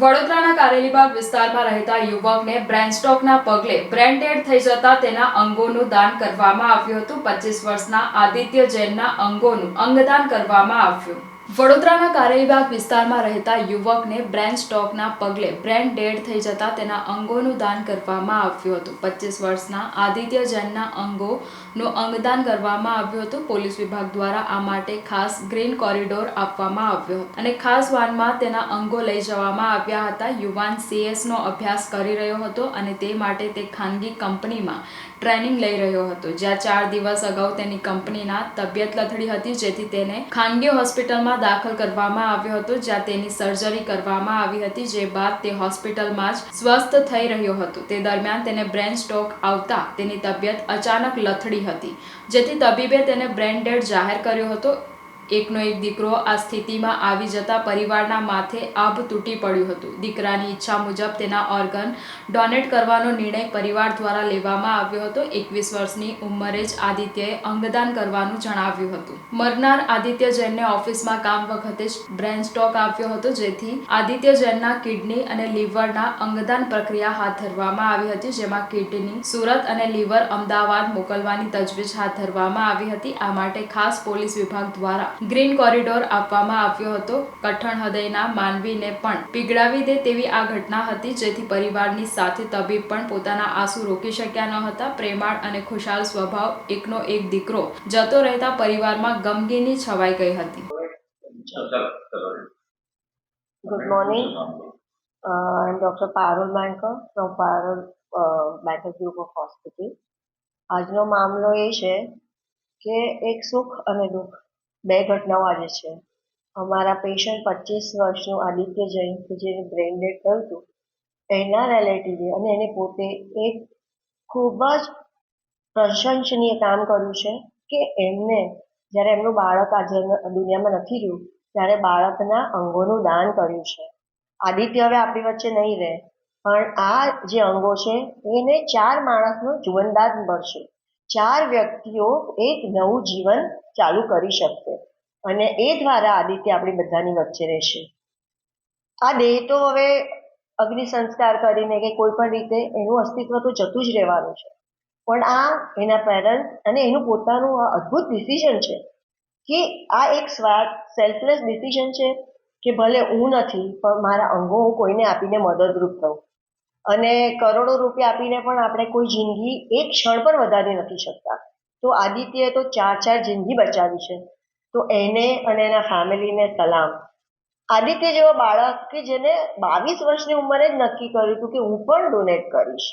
વડોદરાના કારેલીબાગ વિસ્તારમાં રહેતા યુવકને બ્રેન સ્ટ્રોકના પગલે બ્રેન ડેડ થઈ જતા તેના અંગોનું દાન કરવામાં આવ્યું હતું. પચીસ વર્ષના આદિત્ય જૈનના અંગોનું અંગદાન કરવામાં આવ્યું. વડોદરાના કારેલીબાગ વિસ્તારમાં રહેતા યુવકને બ્રેન સ્ટોકના પગલે બ્રેન ડેડ થઈ જતા તેના અંગોનું દાન કરવામાં આવ્યું હતું. પચીસ વર્ષના આદિત્ય જૈનના અંગોનું અંગદાન કરવામાં આવ્યું હતું. પોલીસ વિભાગ દ્વારા આ માટે ખાસ ગ્રીન કોરિડોર આપવામાં આવ્યો હતો અને ખાસ વાનમાં તેના અંગો લઈ જવામાં આવ્યા હતા. યુવાન સીએસનો અભ્યાસ કરી રહ્યો હતો અને તે માટે તે ખાનગી કંપનીમાં ટ્રેનિંગ લઈ રહ્યો હતો. જ્યાં ચાર દિવસ અગાઉ તેની કંપનીના તબિયત લથડી હતી, જેથી તેને ખાનગી હોસ્પિટલમાં દાખલ કરવામાં આવ્યો હતો, જ્યાં તેની સર્જરી કરવામાં આવી હતી, જે બાદ તે હોસ્પિટલમાં જ સ્વસ્થ થઈ રહ્યો હતો. તે દરમિયાન તેને બ્રેન સ્ટ્રોક આવતા તેની તબિયત અચાનક લથડી હતી, જેથી તબીબે તેને બ્રેન ડેડ જાહેર કર્યો હતો. એકનો એક દીકરો આ સ્થિતિમાં આવી જતા પરિવારના માથે આભ તૂટી પડ્યું હતું. દીકરાની ઈચ્છા મુજબ તેના ઓર્ગન ડોનેટ કરવાનો નિર્ણય પરિવાર દ્વારા લેવામાં આવ્યો હતો. એકવીસ વર્ષની ઉંમરે જ આદિત્યએ અંગદાન કરવાનું જણાવ્યું હતું. મરનાર આદિત્ય જૈનને ઓફિસમાં કામ વખતે જ બ્રેન સ્ટોક આવ્યો હતો, જેથી આદિત્ય જૈનના કિડની અને લીવરના અંગદાન પ્રક્રિયા હાથ ધરવામાં આવી હતી, જેમાં કિડની, સુરત અને લીવર અમદાવાદ મોકલવાની તજવીજ હાથ ધરવામાં આવી હતી. આ માટે ખાસ પોલીસ વિભાગ દ્વારા ગ્રીન કોરિડોર આપવામાં આવ્યો હતો કઠણ હૃદયના માનવીને પણ પીગળાવી દે તેવી આ ઘટના હતી, જેથી પરિવારની સાથે તબીબ પણ પોતાના આંસુ રોકી શક્યા ન હતા પ્રેમાળ અને ખુશાલ સ્વભાવ એકનો એક દીકરો જતો રહેતા પરિવારમાં ગમગીની છવાઈ ગઈ હતી good morning doctor Parul Dr. From Parul from group of Hospital. આજનો મામલો એ છે કે એક સુખ અને દુઃખ બે ઘટનાઓ આજે છે. અમારા પેશન્ટ પચીસ વર્ષનું આદિત્ય જૈન કે જેને બ્રેઇન ડેડ થયું હતું, એના રિલેટિવે અને એને પોતે એક ખૂબ જ પ્રશંસનીય કામ કર્યું છે કે એમને જ્યારે એમનું બાળક આજે દુનિયામાં નથી રહ્યું, ત્યારે બાળકના અંગોનું દાન કર્યું છે. આદિત્ય હવે આપણી વચ્ચે નહીં રહે, પણ આ જે અંગો છે, એને ચાર માણસનું જીવનદાન મળશે. ચાર વ્યક્તિઓ એક નવું જીવન ચાલુ કરી શકશે. અને એ દ્વારા આદિત્ય આપણી બધાની વચ્ચે રહેશે. આ દેહ તો હવે અગ્નિ સંસ્કાર કરીને કે કોઈ પણ રીતે એનું અસ્તિત્વ તો જતું જ રહેવાનું છે. પણ આ એના પેરેન્ટ્સ અને એનું પોતાનું આ અદ્ભુત ડિસિઝન છે કે આ એક સ્વાર્થ સેલ્ફલેસ ડિસિઝન છે કે ભલે હું નથી, પણ મારા અંગો હું કોઈને આપીને મદદરૂપ થઉં અને કરોડો રૂપિયા આપીને પણ આપણે કોઈ જિંદગી એક ક્ષણ પણ વધારી નથી શકતા. તો આદિત્યએ તો ચાર ચાર જિંદગી બચાવી છે. તો એને અને એના ફેમિલીને સલામ. આદિત્ય જેવો બાળક કે જેને બાવીસ વર્ષની ઉંમરે જ નક્કી કર્યું હતું કે હું પણ ડોનેટ કરીશ.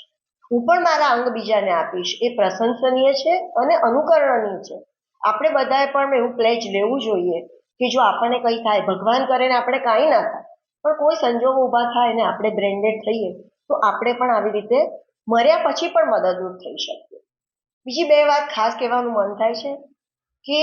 હું પણ મારા અંગ બીજાને આપીશ. એ પ્રશંસનીય છે અને અનુકરણનીય છે. આપણે બધાએ પણ એવું પ્લેજ લેવું જોઈએ કે જો આપણને કંઈ થાય, ભગવાન કરે ને આપણે કાંઈ ના થાય. પણ કોઈ સંજોગો ઊભા થાય ને આપણે બ્રેન્ડેડ થઈએ તો આપણે પણ આવી રીતે મર્યા પછી પણ મદદરૂપ થઈ શકીએ. બીજી બે વાત ખાસ કહેવાનું મન થાય છે કે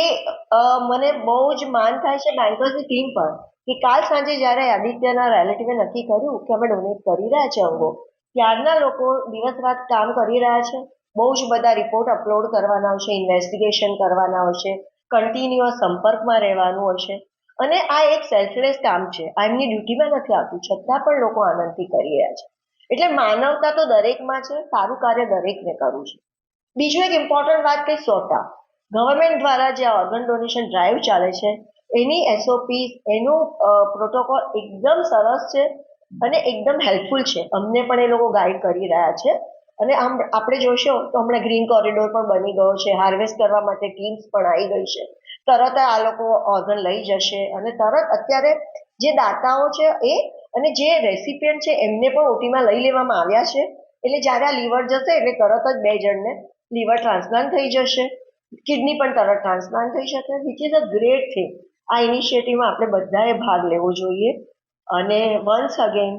મને બહુ જ માન થાય છે બેન્કર્સની ટીમ પર કે કાલ સાંજે જ્યારે આદિત્યના રિલેટિવે નક્કી કર્યું કે અમે ડોનેટ કરી રહ્યા છે અંગો, ત્યારના લોકો દિવસ રાત કામ કરી રહ્યા છે. બહુ જ બધા રિપોર્ટ અપલોડ કરવાના હશે ઇન્વેસ્ટિગેશન કરવાના હશે કન્ટિન્યુઅસ સંપર્કમાં રહેવાનું હશે અને આ એક સેલ્ફલેસ કામ છે. આ એમની ડ્યુટીમાં નથી આવતું. છતાં પણ લોકો આનંદથી કરી રહ્યા છે. એટલે માનવતા તો દરેકમાં છે, સારું કાર્ય દરેકને કરવું છે. બીજું એક ઇમ્પોર્ટન્ટ વાત કઈ સોટા ગવર્મેન્ટ દ્વારા જે ઓર્ગન ડોનેશન ડ્રાઈવ ચાલે છે, એની એસઓપી એનું પ્રોટોકોલ એકદમ સરસ છે અને એકદમ હેલ્પફુલ છે. અમને પણ એ લોકો ગાઈડ કરી રહ્યા છે. અને આમ, આપણે જોશો તો હમણાં ગ્રીન કોરિડોર પણ બની ગયો છે હાર્વેસ્ટ કરવા માટે ટીમ્સ પણ આવી ગઈ છે. તરત આ લોકો ઓર્ગન લઈ જશે અને તરત અત્યારે જે દાતાઓ છે એ અને જે રેસિપિયન્ટ છે, એમને પણ ઓટીમાં લઈ લેવામાં આવ્યા છે. એટલે જ્યારે આ લીવર જશે, એટલે તરત જ બે જણને લીવર ટ્રાન્સપ્લાન્ટ થઈ જશે. કિડની પણ તરત ટ્રાન્સપ્લાન્ટ થઈ શકે which is a great thing આ ઇનિશિયેટિવમાં આપણે બધાએ ભાગ લેવો જોઈએ. અને વન્સ અગેન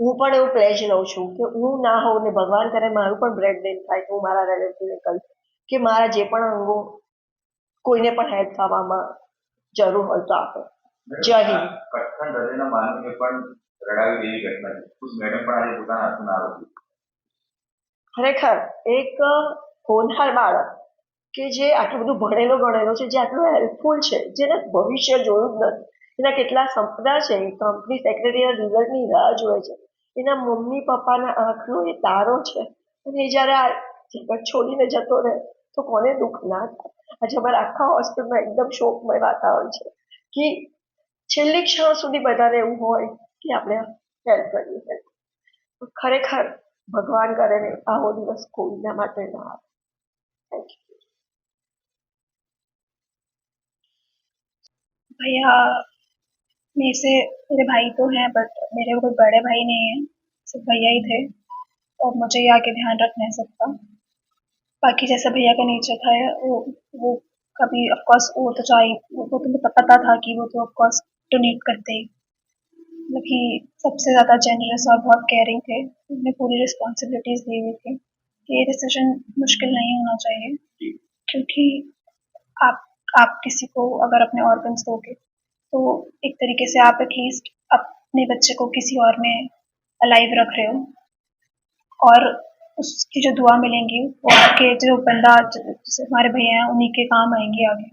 હું પણ એવું પ્લેજ લઉં છું કે હું ના હોઉં ને ભગવાન કરે મારું પણ બ્રેડ ડેન થાય તો હું મારા રિલેટિવને કહીશ કે મારા જે પણ અંગો કોઈને પણ હેલ્પ થવામાં જરૂર હોય તો આપે. જય હિન્દ. કઠણ હૃદયના માનવીને પણ રડાવી દેવી ઘટના છે. ખુદ મેડમ પણ આજે પોતાના હાથના આરોપી ખરેખર એક હોનહાર બાળક કે જે આટલું બધું ભણેલો ગણેલો છે જે આટલું હેલ્પફુલ છે જેને ભવિષ્ય જોયું જ નથી. એના કેટલા સપના છે કંપની સેક્રેટરીના રિઝલ્ટની રાહ જોવે છે. એના મમ્મી પપ્પાના આંખનો એ તારો છે. અને એ જ્યારે આ જગત છોડીને જતો રહે તો કોને દુઃખ ના થાય? આજે અમારા આખા હોસ્પિટલમાં એકદમ શોકમય વાતાવરણ છે. કે છેલ્લી ક્ષણ સુધી બધાને એવું હોય કે આપણે હેલ્પ કરીએ help. ખરેખર ભગવાન કરે ને આવો દિવસ કોઈના માટે ના આવે થેન્ક યુ भैया मेरे से मेरे भाई तो हैं बट मेरे कोई बड़े भाई नहीं है सिर्फ भैया ही थे और मुझे ये आके ध्यान रख नहीं सकता बाकी जैसा भैया का नेचर था वो वो कभी ऑफकोर्स वो तो चाहिए वो तो मुझे पता था कि वो तो ऑफकोर्स डोनेट करते। मतलब कि सबसे ज़्यादा जेनरस और बहुत केयरिंग थे। उन्हें पूरी रिस्पॉन्सिबिलिटीज़ दी हुई थी कि ये डिसीज़न मुश्किल नहीं होना चाहिए। क्योंकि आप आप किसी को अगर अपने ऑर्गन्स दोगे तो एक तरीके से आप एटलीस्ट अपने बच्चे को किसी और में अलाइव रख रहे हो। और उसकी जो दुआ मिलेंगी वो आपके जो बंदा जैसे हमारे भैया हैं उन्हीं के काम आएँगे आगे।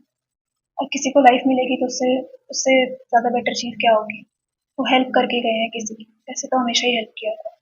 और किसी को लाइफ मिलेगी तो उससे उससे ज़्यादा बेटर चीज़ क्या होगी वो हेल्प करके गए हैं किसी की ऐसे तो हमेशा ही हेल्प किया था